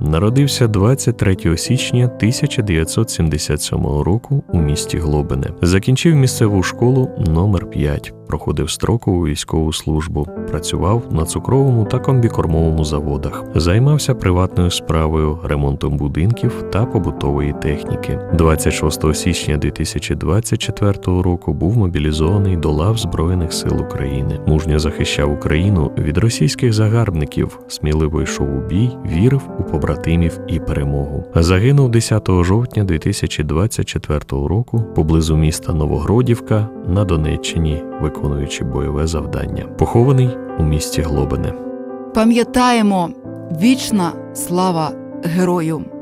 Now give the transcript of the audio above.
народився 23 січня 1977 року у місті Глобине. Закінчив місцеву школу номер 5 проходив строкову військову службу, працював на цукровому та комбікормовому заводах, займався приватною справою, ремонтом будинків та побутової техніки. 26 січня 2024 року був мобілізований до лав Збройних сил України. Мужньо захищав Україну від російських загарбників, сміливо йшов у бій, вірив у побратимів і перемогу. Загинув 10 жовтня 2024 року поблизу міста Новогродівка на Донеччині, виконуючи бойове завдання. Похований у місті Глобине. Пам'ятаємо вічна слава герою.